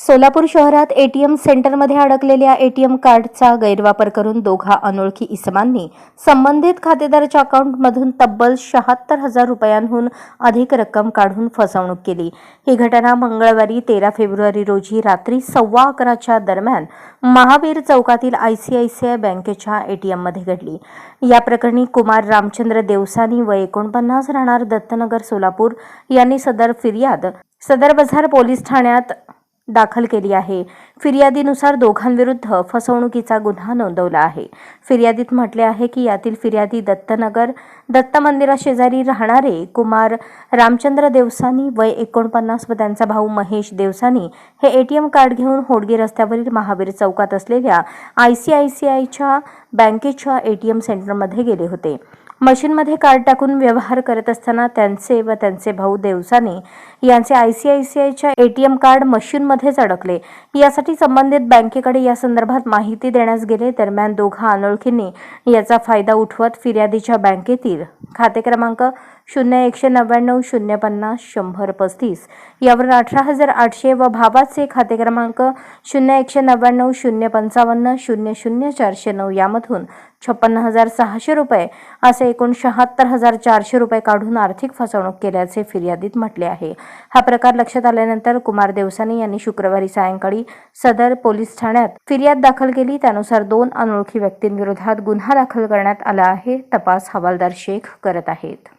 सोलापूर शहरात एटीएम सेंटरमध्ये अडकलेल्या एटीएम कार्डचा गैरवापर करून दोघा अनोळखी इसमांनी संबंधित खातेदाराच्या अकाउंटमधून तब्बल शहात्तर हजार रुपयांहून अधिक रक्कम काढून फसवणूक केली. ही घटना मंगळवारी तेरा फेब्रुवारी रोजी रात्री सव्वा अकराच्या दरम्यान महावीर चौकातील आयसीआयसीआय बँकेच्या एटीएममध्ये घडली. या प्रकरणी कुमार रामचंद्र देवसानी व एकोणपन्नास राहणार दत्तनगर सोलापूर यांनी सदर फिर्याद सदर बाजार पोलीस ठाण्यात दाखल केली आहे. फिर्यादीनुसार दोघांविरुद्ध फसवणुकीचा गुन्हा नोंदवला आहे. फिर्यादीत म्हटले आहे की यातील फिर्यादी दत्तनगर दत्त मंदिराशेजारी राहणारे कुमार रामचंद्र देवसानी वय एकोणपन्नास व त्यांचा भाऊ महेश देवसानी हे एटीएम कार्ड घेऊन होडगी रस्त्यावरील महावीर चौकात असलेल्या आय सी आय सी आयच्या बँकेच्या एटीएम सेंटरमध्ये गेले होते. मशीनमध्ये कार्ड टाकून व्यवहार करत असताना त्यांचे व त्यांचे भाऊ देवसाने यांचे आय सी आय सी आयच्या एटीएम कार्ड मशीनमध्येच अडकले. यासाठी संबंधित बँकेकडे या संदर्भात माहिती देण्यास गेले दरम्यान दोघा अनोळखींनी याचा फायदा उठवत फिर्यादीच्या बँकेतील खाते क्रमांक शून्य एकशे नव्याण्णव शून्य पन्नास शंभर पस्तीस. यावर अठरा हजार आठशे व भावाचे खाते क्रमांक शून्य एकशे नव्याण्णव शून्य पंचावन्न शून्य शून्य चारशे नऊ यामधून छप्पन्न हजार सहाशे रुपये असे एकूण शहात्तर हजार चारशे रुपये काढून आर्थिक फसवणूक केल्याचे फिर्यादीत म्हटले आहे. हा प्रकार लक्षात आल्यानंतर कुमार देवसानी यांनी शुक्रवारी सायंकाळी सदर पोलीस ठाण्यात फिर्याद दाखल केली. त्यानुसार दोन अनोळखी व्यक्तींविरोधात गुन्हा दाखल करण्यात आला आहे. तपास हवालदार शेख करत आहेत.